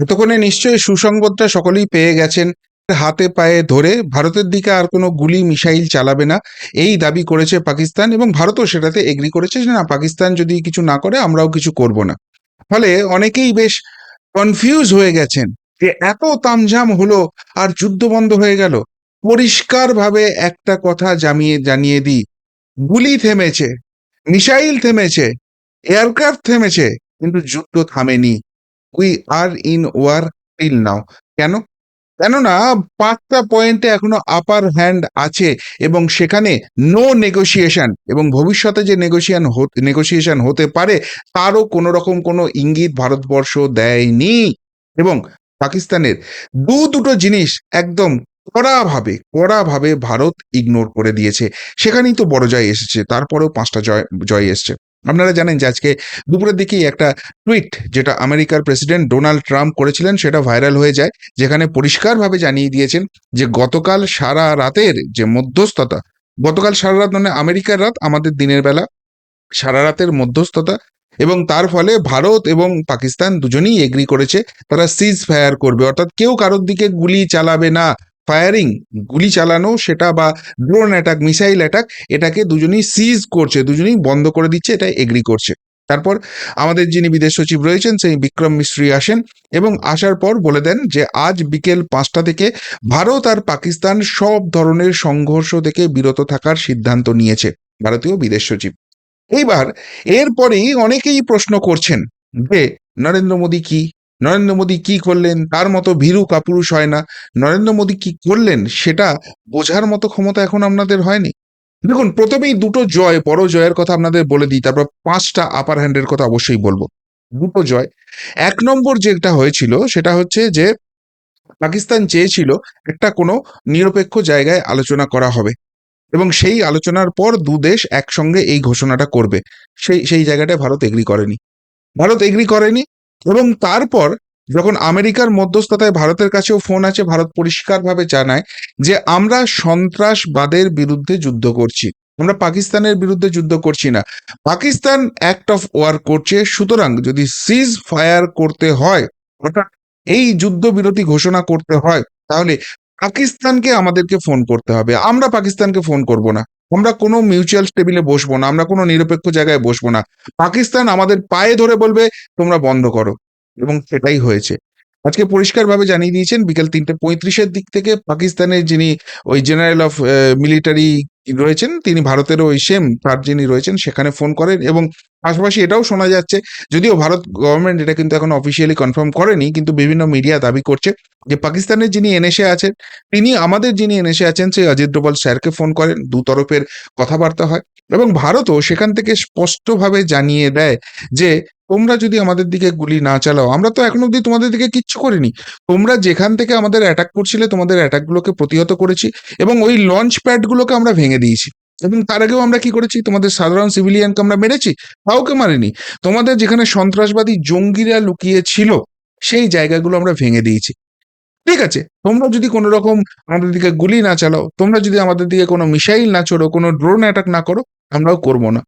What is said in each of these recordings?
এতক্ষণে নিশ্চয়ই সুসংবাদটা সকলেই পেয়ে গেছেন। হাতে পায়ে ধরে ভারতের দিকে আর কোনো গুলি, মিসাইল চালাবে না। এই দাবি করেছে পাকিস্তান এবং ভারতও সেটাতে এগ্রি করেছে যে না, পাকিস্তান যদি কিছু না করে আমরাও কিছু করব না। ফলে অনেকেই বেশ কনফিউজ হয়ে গেছেন যে এত তামঝাম হলো আর যুদ্ধ বন্ধ হয়ে গেল। পরিষ্কারভাবে একটা কথা জামিয়ে, জানিয়ে দিই। গুলি থেমেছে, মিসাইল থেমেছে এয়ারক্রাফট থেমেছে, কিন্তু যুদ্ধ থামেনি। We are in war till now কেন? কেননা পাঁচটা পয়েন্টে এখনও আপার হ্যান্ড আছে এবং সেখানে নো নেগোসিয়েশন এবং ভবিষ্যতে যে নেগোসিয়ান নেগোসিয়েশন হতে পারে তারও কোনো রকম কোনো ইঙ্গিত ভারতবর্ষ দেয়নি। এবং পাকিস্তানের দু দুটো জিনিস একদম কড়াভাবে কড়াভাবে ভারত ইগনোর করে দিয়েছে। সেখানেই তো বড় জয় এসেছে, তারপরেও পাঁচটা জয় জয় এসছে। আপনারা জানেন যে আজকে দুপুরের দিকেই একটা টুইট যেটা আমেরিকার প্রেসিডেন্ট ডোনাল্ড ট্রাম্প করেছিলেন, সেটা ভাইরাল হয়ে যায়, যেখানে পরিষ্কারভাবে জানিয়ে দিয়েছেন যে গতকাল সারা রাতের যে মধ্যস্থতা, গতকাল সারা রাত মানে আমেরিকার রাত, আমাদের দিনের বেলা, সারা রাতের মধ্যস্থতা এবং তার ফলে ভারত এবং পাকিস্তান দুজনেই এগ্রি করেছে, তারা সিজ ফায়ার করবে। অর্থাৎ কেউ কারোর দিকে গুলি চালাবে না। ফায়ারিং গুলি চালানো, সেটা বা ড্রোন অ্যাটাক মিসাইল অ্যাটাক এটাকে দুজনেই সিজ করছে, দুজনেই বন্ধ করে দিচ্ছে এটা এগ্রি করছে। তারপর আমাদের যিনি বিদেশ সচিব রয়েছেন, সেই বিক্রম মিশ্রি আসেন এবং আসার পর বলে দেন যে, আজ বিকেল পাঁচটা থেকে ভারত আর পাকিস্তান সব ধরনের সংঘর্ষ থেকে বিরত থাকার সিদ্ধান্ত নিয়েছে ভারতীয় বিদেশ সচিব। এইবার এরপরেই অনেকেই প্রশ্ন করছেন যে, নরেন্দ্র মোদী কি? নরেন্দ্র মোদী কি করলেন? তার মতো ভীরু কাপুরুষ হয় না। নরেন্দ্র মোদী কি করলেন? সেটা বোঝার মতো ক্ষমতা এখন আপনাদের হয়নি। দেখুন, প্রথমেই দুটো জয়, বড় জয়ের কথা আপনাদের বলে দিই, তারপর পাঁচটা আপার হ্যান্ডের কথা অবশ্যই বলব। দুটো জয়। এক নম্বর যেটা হয়েছিল, সেটা হচ্ছে যে পাকিস্তান চেয়েছিল একটা কোনো নিরপেক্ষ জায়গায় আলোচনা করা হবে। এবং সেই আলোচনার পর দু দেশ একসঙ্গে এই ঘোষণাটা করবে। সেই সেই জায়গাটায় ভারত এগ্রি করেনি। ভারত এগ্রি করেনি এবং তারপর যখন আমেরিকার মধ্যস্থতায় ভারতের কাছেও ফোন আছে, ভারত পরিষ্কারভাবে জানায় যে, আমরা সন্ত্রাসবাদের বিরুদ্ধে যুদ্ধ করছি। আমরা পাকিস্তানের বিরুদ্ধে যুদ্ধ করছি না। পাকিস্তান অ্যাক্ট অফ ওয়ার করছে। সুতরাং যদি সিজ ফায়ার করতে হয়, অর্থাৎ এই যুদ্ধবিরতি ঘোষণা করতে হয়, তাহলে পাকিস্তানকে আমাদেরকে ফোন করতে হবে। আমরা পাকিস্তানকে ফোন করব না। আমরা কোনো মিউচুয়াল টেবিলে বসবো না, আমরা কোনো নিরপেক্ষ জায়গায় বসবো না। পাকিস্তান আমাদের পায়ে ধরে বলবে, তোমরা বন্ধ করো। এবং সেটাই হয়েছে। আজকে পরিষ্কারভাবে জানিয়ে দিয়েছেন, বিকেল তিনটে পঁয়ত্রিশের দিক থেকে পাকিস্তানের যিনি ওই জেনারেল অফ মিলিটারি রয়েছেন? তিনি ভারতেরও ওই সেম তার যিনি রয়েছেন সেখানে ফোন করেন এবং পাশাপাশি এটাও শোনা যাচ্ছে, যদিও ভারত গভর্নমেন্ট এটা কিন্তু এখন অফিসিয়ালি কনফার্ম করেনি, কিন্তু বিভিন্ন মিডিয়া দাবি করছে যে পাকিস্তানের যিনি এনএসএ আছেন, তিনি আমাদের যিনি এনএসএ আছেন সেই অজিত ডোভাল স্যারকে ফোন করেন, দু তরফের কথাবার্তা হয় এবং ভারতও সেখান থেকে স্পষ্টভাবে জানিয়ে দেয় যে তোমরা যদি আমাদের দিকে গুলি না চালাও, আমরা তো এখন অব্দি তোমাদের দিকে কিচ্ছু করিনি, তোমরা যেখান থেকে আমাদের অ্যাটাক করছিলে তোমাদের অ্যাটাকগুলোকে প্রতিহত করেছি এবং ওই লঞ্চ প্যাডগুলোকে আমরা ভেঙে দিয়েছি। এবং তার আগেও আমরা কি করেছি? তোমাদের সাধারণ সিভিলিয়ানকে আমরা মেরেছি, কাউকে মারিনি। তোমাদের যেখানে সন্ত্রাসবাদী জঙ্গিরা লুকিয়ে ছিল সেই জায়গাগুলো আমরা ভেঙে দিয়েছি। ঠিক আছে, তোমরা যদি কোনো রকম আমাদের দিকে গুলি না চালাও, তোমরা যদি আমাদের দিকে কোনো মিসাইল না ছোড়ো, কোনো ড্রোন অ্যাটাক না করো, আমরাও করব না।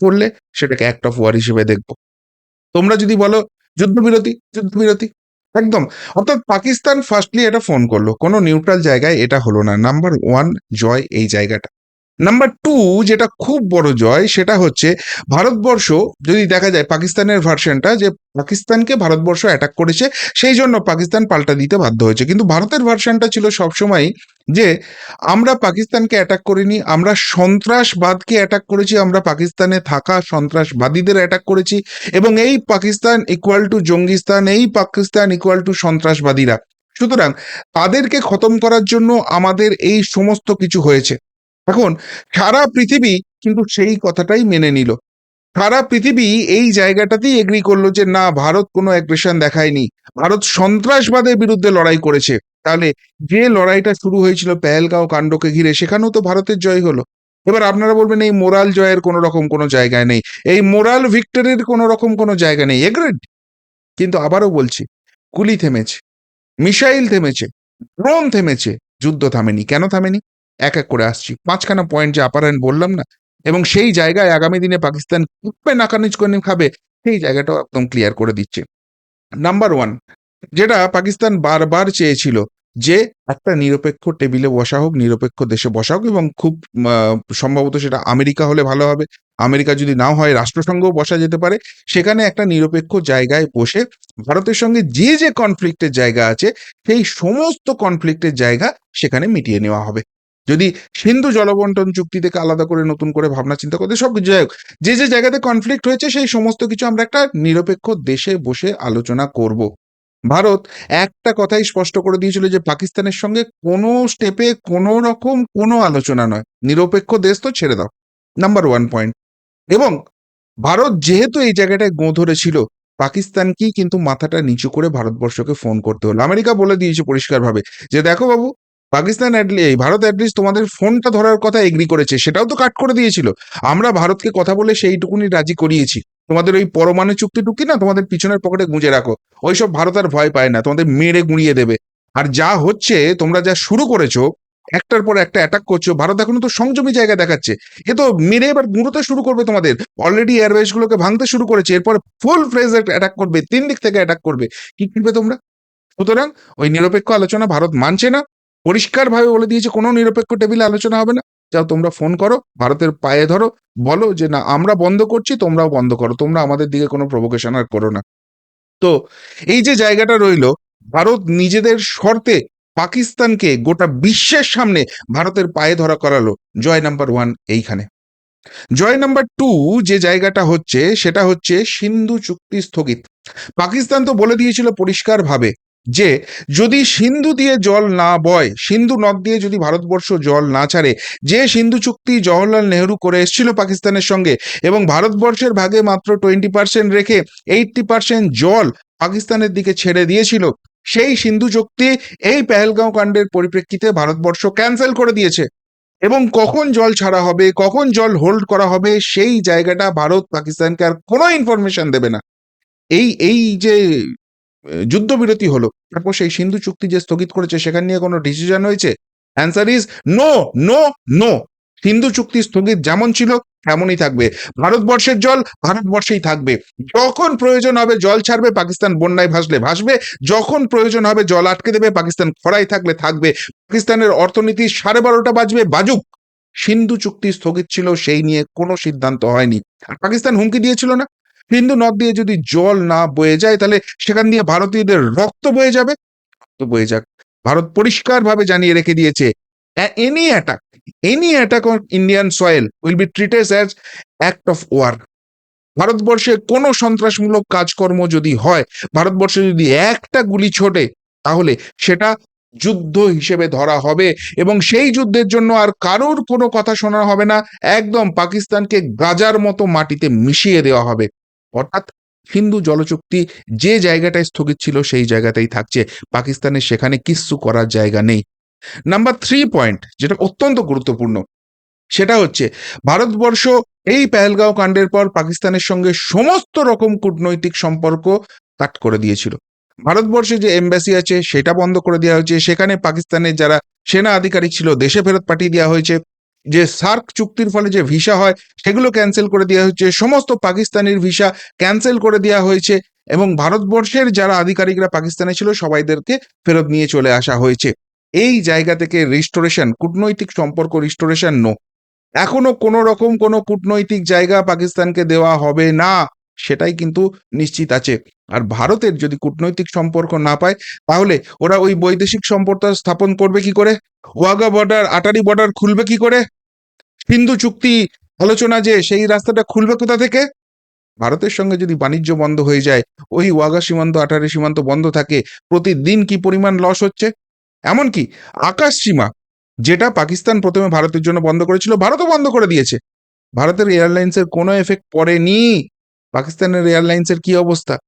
করলে সেটাকে অ্যাক্ট অফ ওয়ার হিসেবে দেখব। তোমরা যদি বলো, যুদ্ধবিরতি যুদ্ধবিরতি। একদম। অর্থাৎ পাকিস্তান ফার্স্টলি এটা ফোন করল। কোনো নিউট্রাল জায়গায় এটা হলো না। নাম্বার ওয়ান জয় এই জায়গাটা। নাম্বার টু যেটা খুব বড় জয় সেটা হচ্ছে ভারতবর্ষ, যদি দেখা যায় পাকিস্তানের ভার্সনটা যে পাকিস্তানকে ভারতবর্ষ অ্যাটাক করেছে, সেই জন্য পাকিস্তান পাল্টা দিতে বাধ্য হয়েছে। কিন্তু ভারতের ভার্সনটা ছিল সবসময় যে আমরা পাকিস্তানকে অ্যাটাক করিনি, আমরা সন্ত্রাসবাদকে অ্যাটাক করেছি, আমরা পাকিস্তানে থাকা সন্ত্রাসবাদীদের অ্যাটাক করেছি এবং এই পাকিস্তান ইকুয়াল টু জঙ্গিস্তান, এই পাকিস্তান ইকুয়াল টু সন্ত্রাসবাদীরা। সুতরাং তাদেরকে খতম করার জন্য আমাদের এই সমস্ত কিছু হয়েছে। এখন সারা পৃথিবী কিন্তু সেই কথাটাই মেনে নিল। সারা পৃথিবী এই জায়গাটাতেই এগ্রি করল যে, না, ভারত কোনো অ্যাগ্রেশন দেখায়নি। ভারত সন্ত্রাসবাদের বিরুদ্ধে লড়াই করেছে। তাহলে যে লড়াইটা শুরু হয়েছিল পেহেলগাঁও কাণ্ডকে ঘিরে, সেখানেও তো ভারতের জয় হলো। এবার আপনারা বলবেন, এই মোরাল জয়ের কোনো রকম কোনো জায়গায় নেই। এই মোরাল ভিক্টরির কোনো রকম কোনো জায়গা নেই। এগ্রেড কিন্তু আবারও বলছি, গুলি থেমেছে, মিসাইল থেমেছে, ড্রোন থেমেছে, যুদ্ধ থামেনি। কেন থামেনি? এক এক করে আসছি। পাঁচখানা পয়েন্ট যে আপার হ্যান্ড বললাম না? এবং সেই জায়গায় আগামী দিনে পাকিস্তান কীভাবে নাকানিচ করে খাবে, সেই জায়গাটাও একদম ক্লিয়ার করে দিচ্ছে। নাম্বার ওয়ান যেটা পাকিস্তান বারবার চেয়েছিল যে একটা নিরপেক্ষ টেবিলে বসা হোক, নিরপেক্ষ দেশে বসা হোক এবং খুব সম্ভবত সেটা আমেরিকা হলে ভালো হবে। আমেরিকা যদি নাও হয়, রাষ্ট্রসংঘও বসা যেতে পারে। সেখানে একটা নিরপেক্ষ জায়গায় বসে ভারতের সঙ্গে যে যে কনফ্লিক্টের জায়গা আছে, সেই সমস্ত কনফ্লিক্টের জায়গা সেখানে মিটিয়ে নেওয়া হবে। যদি সিন্ধু জলবন্টন চুক্তি থেকে আলাদা করে নতুন করে ভাবনা চিন্তা করতে সব যাই হোক, যে যে জায়গাতে কনফ্লিক্ট হয়েছে সেই সমস্ত কিছু আমরা একটা নিরপেক্ষ দেশে বসে আলোচনা করব। ভারত একটা কথাই স্পষ্ট করে দিয়েছিল যে পাকিস্তানের সঙ্গে কোনো স্টেপে কোনো রকম কোনো আলোচনা নয়। নিরপেক্ষ দেশ তো ছেড়ে দাও। নাম্বার ওয়ান পয়েন্ট এবং ভারত যেহেতু এই জায়গাটায় গোঁ ধরেছিল পাকিস্তানকেই কিন্তু মাথাটা নিচু করে ভারতবর্ষকে ফোন করতে হলো। আমেরিকা বলে দিয়েছে পরিষ্কারভাবে যে দেখো বাবু পাকিস্তান এই ভারত অ্যাটলিস্ট তোমাদের ফোনটা ধরার কথা এগ্রি করেছে, সেটাও তো কাট করে দিয়েছিল। আমরা ভারতকে কথা বলে সেইটুকুনি রাজি করিয়েছি। তোমাদের ওই পরমাণু চুক্তি টুক্তি না, তোমাদের পিছনের পকেটে গুঁজে রাখো। ওইসব ভারত আর ভয় পায় না, তোমাদের মেরে গুঁড়িয়ে দেবে। আর যা হচ্ছে, তোমরা যা শুরু করেছ, একটার পর একটা অ্যাটাক করছ, ভারত এখনও তো সংযমী জায়গা দেখাচ্ছে। এ তো মেরে এবার গুঁড়োতে শুরু করবে তোমাদের। অলরেডি এয়ারবেস গুলোকে ভাঙতে শুরু করেছে, এরপর ফুল ফ্রেজ অ্যাটাক করবে, তিন দিক থেকে অ্যাটাক করবে। কি করবে তোমরা? সুতরাং ওই নিরপেক্ষ আলোচনা ভারত মানছে না। পরিষ্কারভাবে বলে দিয়েছে, কোনো নিরপেক্ষ টেবিলে আলোচনা হবে না। যাও তোমরা ফোন করো, ভারতের পায়ে ধরো, বলো যে না, আমরা বন্ধ করছি, তোমরাও বন্ধ করো, তোমরা আমাদের দিকে কোনো প্রভোকেশন আর করো না। তো এই যে জায়গাটা রইল, ভারত নিজেদের শর্তে পাকিস্তানকে গোটা বিশ্বের সামনে ভারতের পায়ে ধরা করালো, জয় নাম্বার ওয়ান এইখানে। জয় নাম্বার টু যে জায়গাটা হচ্ছে, সেটা হচ্ছে সিন্ধু চুক্তি স্থগিত। পাকিস্তান তো বলে দিয়েছিল পরিষ্কারভাবে যে যদি সিন্ধু দিয়ে জল না বয়, সিন্ধু নদ দিয়ে যদি ভারতবর্ষ জল না ছাড়ে, যে সিন্ধু চুক্তি জওহরলাল নেহরু করে এসেছিল পাকিস্তানের সঙ্গে এবং ভারতবর্ষের ভাগে মাত্র টোয়েন্টি পার্সেন্ট রেখে এইটটি পার্সেন্ট জল পাকিস্তানের দিকে ছেড়ে দিয়েছিল, সেই সিন্ধু চুক্তি এই পেহেলগাঁও কাণ্ডের পরিপ্রেক্ষিতে ভারতবর্ষ ক্যান্সেল করে দিয়েছে। এবং কখন জল ছাড়া হবে, কখন জল হোল্ড করা হবে, সেই জায়গাটা ভারত পাকিস্তানকে আর কোনো ইনফরমেশন দেবে না। এই এই যে যুদ্ধবিরতি হলো। তারপর সেই সিন্ধু চুক্তি যে স্থগিত করেছে, সেখান নিয়ে কোনো ডিসিশন হয়েছে? Answer is no no no Sindhu চুক্তি স্থগিত যেমন ছিল, তেমনই থাকবে। ভারতবর্ষের জল ভারতবর্ষেই থাকবে। যখন প্রয়োজন হবে, জল ছাড়বে, পাকিস্তান বন্যায় ভাসলে ভাসবে। যখন প্রয়োজন হবে, জল আটকে দেবে, পাকিস্তান খরায় থাকলে থাকবে। পাকিস্তানের অর্থনীতি সাড়ে বারোটা বাজবে, বাজুক। সিন্ধু চুক্তি স্থগিত ছিল, সেই নিয়ে কোনো সিদ্ধান্ত হয়নি। আর পাকিস্তান হুমকি দিয়েছিল না? সিন্ধু নদ দিয়ে যদি জল না বয়ে যায়, তাহলে সেখান দিয়ে ভারতীয়দের রক্ত বয়ে যাবে। রক্ত বয়ে যাক। ভারত পরিষ্কারভাবে জানিয়ে রেখে দিয়েছে any attack any attack on Indian soil will be treated as act of war ভারতবর্ষে কোনো সন্ত্রাসমূলক কাজকর্ম যদি হয়, ভারতবর্ষে যদি একটা গুলি ছোটে, তাহলে সেটা যুদ্ধ হিসেবে ধরা হবে এবং সেই যুদ্ধের জন্য আর কারোর কোনো কথা শোনা হবে না। একদম পাকিস্তানকে গাজার মতো মাটিতে মিশিয়ে দেওয়া হবে। অর্থাৎ হিন্দু জলচুক্তি যে জায়গাটায় স্থগিত ছিল সেই জায়গাতেই থাকছে। পাকিস্তানের সেখানে কিচ্ছু করার জায়গা নেই। নাম্বার থ্রি পয়েন্ট যেটা অত্যন্ত গুরুত্বপূর্ণ, সেটা হচ্ছে ভারতবর্ষ এই পেহেলগাঁও কাণ্ডের পর পাকিস্তানের সঙ্গে সমস্ত রকম কূটনৈতিক সম্পর্ক কাট করে দিয়েছিল। ভারতবর্ষে যে এমবাসি আছে, সেটা বন্ধ করে দেওয়া হয়েছে। সেখানে পাকিস্তানের যারা সেনা আধিকারিক ছিল, দেশে ফেরত পাঠিয়ে দেওয়া হয়েছে। যে সার্ক চুক্তির ফলে যে ভিসা হয়, সেগুলো ক্যান্সেল করে দেওয়া হয়েছে সমস্ত পাকিস্তানের ভিসা ক্যান্সেল করে দেওয়া হয়েছে এবং ভারতবর্ষের যারা আধিকারিকরা পাকিস্তানে ছিল, সবাইদেরকে ফেরত নিয়ে চলে আসা হয়েছে। এই জায়গা থেকে রিস্টোরেশন কূটনৈতিক সম্পর্ক রিস্টোরেশন নো এখনও কোনো রকম কোনো কূটনৈতিক জায়গা পাকিস্তানকে দেওয়া হবে না। সেটাই কিন্তু নিশ্চিত আছে। আর ভারতের যদি কূটনৈতিক সম্পর্ক না পায়, তাহলে ওরা ওই বৈদেশিক সম্পর্ক স্থাপন করবে কি করে? ওয়াগা বর্ডার, আটারি বর্ডার খুলবে কি করে? হিন্দু চুক্তি আলোচনা যে, সেই রাস্তাটা খুলবে কোথা থেকে? ভারতের সঙ্গে যদি বাণিজ্য বন্ধ হয়ে যায়, ওই ওয়াগা সীমান্ত, আটারি সীমান্ত বন্ধ থাকে, প্রতিদিন কি পরিমাণ লস হচ্ছে? এমনকি আকাশ সীমা, যেটা পাকিস্তান প্রথমে ভারতের জন্য বন্ধ করেছিল, ভারতও বন্ধ করে দিয়েছে। ভারতের এয়ারলাইন্সের কোনো এফেক্ট পড়েনি। পাকিস্তানের এয়ারলাইন্সের কি অবস্থা?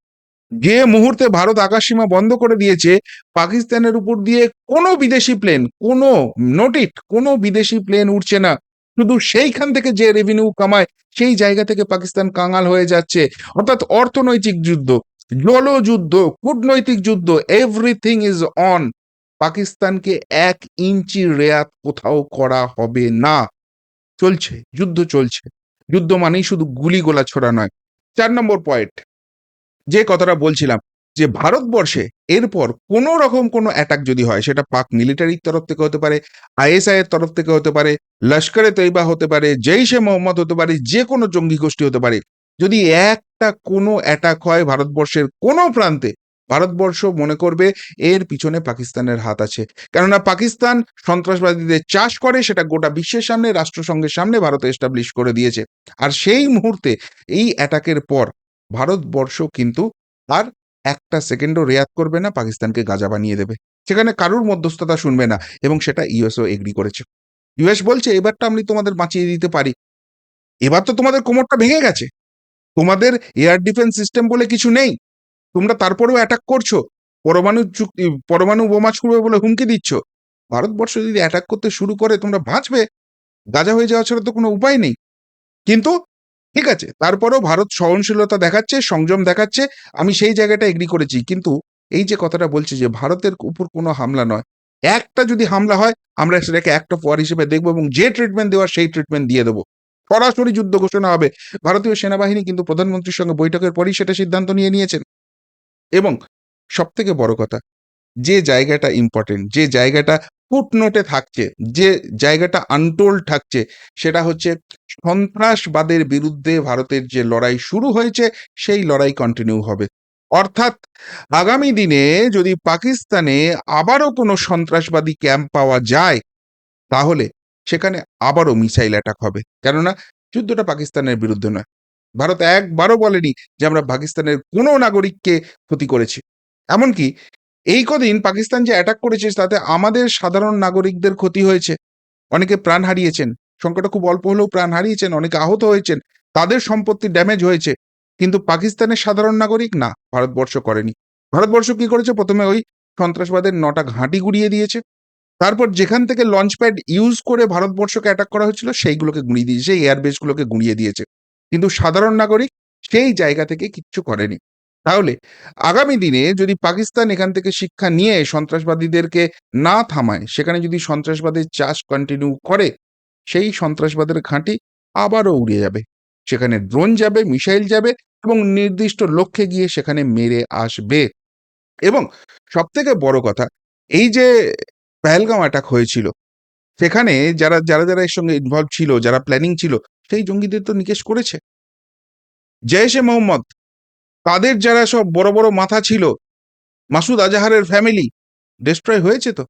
যে মুহূর্তে ভারত আকাশসীমা বন্ধ করে দিয়েছে, পাকিস্তানের উপর দিয়ে কোনো বিদেশি প্লেন কোনো নোটিট কোনো বিদেশি প্লেন উঠছে না। শুধু সেইখান থেকে যে রেভিনিউ কামায়, সেই জায়গা থেকে পাকিস্তান কাঙাল হয়ে যাচ্ছে। অর্থাৎ অর্থনৈতিক যুদ্ধ, জলযুদ্ধ, কূটনৈতিক যুদ্ধ এভরিথিং ইজ অন পাকিস্তানকে এক ইঞ্চি রেয়াত কোথাও করা হবে না। চলছে, যুদ্ধ চলছে। যুদ্ধ মানেই শুধু গুলি গোলা ছোড়া নয়। চার নম্বর পয়েন্ট যে কথাটা বলছিলাম, যে ভারতবর্ষে এরপর কোনো রকম কোনো অ্যাটাক যদি হয়, সেটা পাক মিলিটারির তরফ থেকে হতে পারে আইএসআই এর তরফ থেকে হতে পারে, লস্করে তৈবা হতে পারে, জৈশে মোহাম্মদ হতে পারে, যে কোনো জঙ্গি গোষ্ঠী হতে পারে, যদি একটা কোনো অ্যাটাক হয় ভারতবর্ষের কোনো প্রান্তে ভারতবর্ষ মনে করবে এর পিছনে পাকিস্তানের হাত আছে। কেননা পাকিস্তান সন্ত্রাসবাদীদের চাষ করে, সেটা গোটা বিশ্বের সামনে, রাষ্ট্রসংঘের সামনে ভারত এস্টাবলিশ করে দিয়েছে। আর সেই মুহূর্তে এই অ্যাটাকের পর ভারতবর্ষ কিন্তু আর একটা সেকেন্ডও রেয়াত করবে না, পাকিস্তানকে গাজা বানিয়ে দেবে। সেখানে কারুর মধ্যস্থতা শুনবে না, এবং সেটা ইউএসও এগ্রি করেছে। ইউএস বলছে, এবারটা আমি তোমাদের বাঁচিয়ে দিতে পারি। এবার তো তোমাদের কোমরটা ভেঙে গেছে। তোমাদের এয়ার ডিফেন্স সিস্টেম বলে কিছু নেই। তোমরা তারপরেও অ্যাটাক করছ। পরমাণু চুক্তি পরমাণু বোমা ছুড়বে বলে হুমকি দিচ্ছ। ভারতবর্ষ যদি অ্যাটাক করতে শুরু করে, তোমরা ভাঁচবে গাজা হয়ে যাওয়া ছাড়া তো কোনো উপায় নেই। কিন্তু, ঠিক আছে, তারপরেও ভারত সহনশীলতা দেখাচ্ছে, সংযম দেখাচ্ছে, আমি সেই জায়গাটা এগ্রি করেছি। কিন্তু, এই যে কথাটা বলছি যে ভারতের উপর কোনো হামলা নয়, একটা যদি হামলা হয়, আমরা সেটাকে একটা ওয়ার হিসেবে দেখব এবং যে ট্রিটমেন্ট দেওয়ার সেই ট্রিটমেন্ট দিয়ে দেবো। সরাসরি যুদ্ধ ঘোষণা হবে। ভারতীয় সেনাবাহিনী কিন্তু প্রধানমন্ত্রীর সঙ্গে বৈঠকের পরই সেটা সিদ্ধান্ত নিয়ে নিয়েছেন। এবং সব থেকে বড় কথা, যে জায়গাটা ইম্পর্টেন্ট যে জায়গাটা ফুটনোটে থাকছে, যে জায়গাটা আনটোল্ড থাকছে, সেটা হচ্ছে সন্ত্রাসবাদের বিরুদ্ধে ভারতের যে লড়াই শুরু হয়েছে, সেই লড়াই কন্টিনিউ হবে। অর্থাৎ আগামী দিনে যদি পাকিস্তানে আবারও কোনো সন্ত্রাসবাদী ক্যাম্প পাওয়া যায়, তাহলে সেখানে আবারও মিসাইল অ্যাটাক হবে। কেননা, যুদ্ধটা পাকিস্তানের বিরুদ্ধে নয়। ভারত একবারও বলেনি যে আমরা পাকিস্তানের কোনো নাগরিককে ক্ষতি করেছি। এমনকি এই কদিন পাকিস্তান যে অ্যাটাক করেছে তাতে আমাদের সাধারণ নাগরিকদের ক্ষতি হয়েছে। অনেকে প্রাণ হারিয়েছেন, সংখ্যাটা খুব অল্প হলেও প্রাণ হারিয়েছেন, অনেকে আহত হয়েছেন, তাদের সম্পত্তি ড্যামেজ হয়েছে। কিন্তু পাকিস্তানের সাধারণ নাগরিক না, ভারতবর্ষ করেনি। ভারতবর্ষ কি করেছে? প্রথমে ওই সন্ত্রাসবাদের নটা ঘাঁটি গুড়িয়ে দিয়েছে। তারপর যেখান থেকে লঞ্চ প্যাড ইউজ করে ভারতবর্ষকে অ্যাটাক করা হয়েছিল, সেইগুলোকে গুঁড়িয়ে দিয়েছে এয়ারবেসগুলোকে গুঁড়িয়ে দিয়েছে। কিন্তু সাধারণ নাগরিক সেই জায়গা থেকে কিচ্ছু করেনি। তাহলে আগামী দিনে যদি পাকিস্তান এখান থেকে শিক্ষা নিয়ে সন্ত্রাসবাদীদেরকে না থামায়, সেখানে যদি সন্ত্রাসবাদের চাষ কন্টিনিউ করে, সেই সন্ত্রাসবাদের ঘাঁটি আবারও উড়ে যাবে। সেখানে ড্রোন যাবে মিসাইল যাবে এবং নির্দিষ্ট লক্ষ্যে গিয়ে সেখানে মেরে আসবে। এবং সব থেকে বড় কথা, এই যে পেহেলগাঁও অ্যাটাক হয়েছিল, সেখানে যারা যারা যারা এর সঙ্গে ইনভলভ ছিল, যারা প্ল্যানিং ছিল সেই জঙ্গিদের তো নিকেশ করেছে। জয়েশে মোহাম্মদ। তাদের যারা সব বড় বড় মাথা ছিল, মাসুদ আজাহারের ফ্যামিলি ডিস্ট্রয় হয়েছে তো।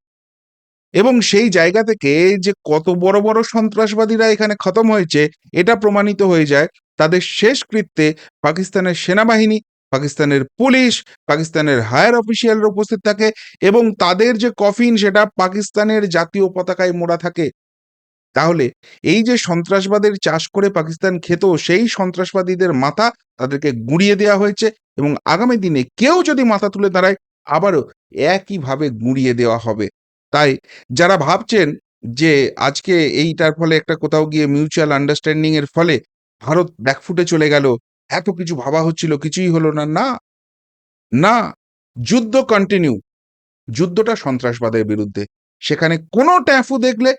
এবং সেই জায়গা থেকে যে কত বড় বড় সন্ত্রাসবাদীরা এখানে খতম হয়েছে, এটা প্রমাণিত হয়ে যায় তাদের শেষ কৃত্যে পাকিস্তানের সেনাবাহিনী, পাকিস্তানের পুলিশ, পাকিস্তানের হায়ার অফিসিয়ালরা উপস্থিত থাকে এবং তাদের যে কফিন সেটা পাকিস্তানের জাতীয় পতাকায় মোড়া থাকে তাহলে এই যে সন্ত্রাসবাদের চাষ করে পাকিস্তান খেত, সেই সন্ত্রাসবাদীদের মাথা তাদেরকে গুঁড়িয়ে দেওয়া হয়েছে এবং আগামী দিনে কেউ যদি মাথা তুলে দাঁড়ায়, আবারও একইভাবে গুঁড়িয়ে দেওয়া হবে। তাই যারা ভাবছেন যে আজকে এইটার ফলে একটা কোথাও গিয়ে মিউচুয়াল আন্ডারস্ট্যান্ডিং এর ফলে ভারত ব্যাকফুটে চলে গেল, এত কিছু ভাবা হচ্ছিল, কিছুই হলো না না। না, যুদ্ধ কন্টিনিউ যুদ্ধটা সন্ত্রাসবাদের বিরুদ্ধে। সেখানে কোনো ট্যাফু দেখলে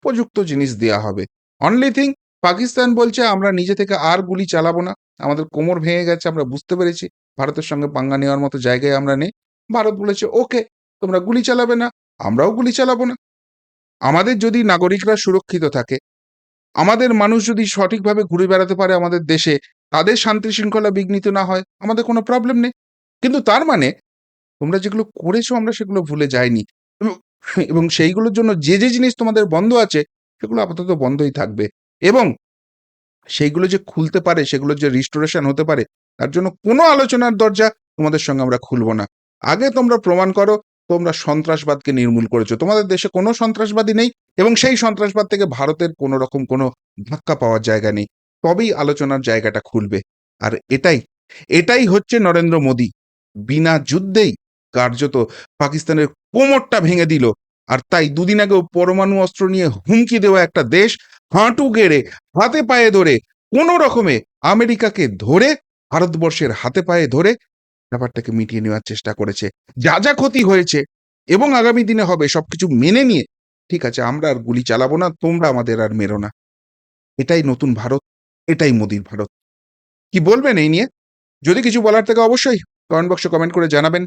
উপযুক্ত জিনিস দেওয়া হবে। অনলি থিং পাকিস্তান বলছে, আমরা নিজে থেকে আর গুলি চালাবো না। আমাদের কোমর ভেঙে গেছে, আমরা বুঝতে পেরেছি। ভারতের সঙ্গে পাঙ্গা নেওয়ার মতো জায়গায় আমরা নেই। ভারত বলেছে, ওকে, তোমরা গুলি চালাবে না, আমরাও গুলি চালাবো না। আমাদের যদি নাগরিকরা সুরক্ষিত থাকে, আমাদের মানুষ যদি সঠিকভাবে ঘুরে বেড়াতে পারে আমাদের দেশে, তাদের শান্তি শৃঙ্খলা বিঘ্নিত না হয়, আমাদের কোনো প্রবলেম নেই। কিন্তু তার মানে তোমরা যেগুলো করেছ, আমরা সেগুলো ভুলে যাইনি। এবং সেইগুলোর জন্য যে যে জিনিস তোমাদের বন্ধ আছে, সেগুলো আপাতত বন্ধই থাকবে। এবং সেইগুলো যে খুলতে পারে সেগুলো যে রিস্টোরেশন হতে পারে, তার জন্য কোনো আলোচনার দরজা তোমাদের সঙ্গে আমরা খুলবো না। আগে তোমরা প্রমাণ করো, তোমরা সন্ত্রাসবাদকে নির্মূল করেছ। তোমাদের দেশে কোনো সন্ত্রাসবাদী নেই এবং সেই সন্ত্রাসবাদ থেকে ভারতের কোনো রকম কোনো ধাক্কা পাওয়ার জায়গা নেই। তবেই আলোচনার জায়গাটা খুলবে। আর এটাই এটাই হচ্ছে নরেন্দ্র মোদী। বিনা যুদ্ধেই কার্যত পাকিস্তানের কোমরটা ভেঙে দিল। আর তাই দুদিন আগেও পরমাণু অস্ত্র নিয়ে হুমকি দেওয়া একটা দেশ হাঁটু গেড়ে, হাতে পায়ে ধরে, কোনো রকমে আমেরিকাকে ধরে, ভারতবর্ষের হাতে পায়ে ধরে ব্যাপারটাকে মিটিয়ে নেওয়ার চেষ্টা করেছে। যা যা ক্ষতি হয়েছে এবং আগামী দিনে হবে সবকিছু মেনে নিয়ে, ঠিক আছে, আমরা আর গুলি চালাবো না, তোমরা আমাদের আর মেরো না। এটাই নতুন ভারত, এটাই মোদির ভারত। কি বলবেন এই নিয়ে? যদি কিছু বলার থেকে অবশ্যই কমেন্ট বক্সে কমেন্ট করে জানাবেন।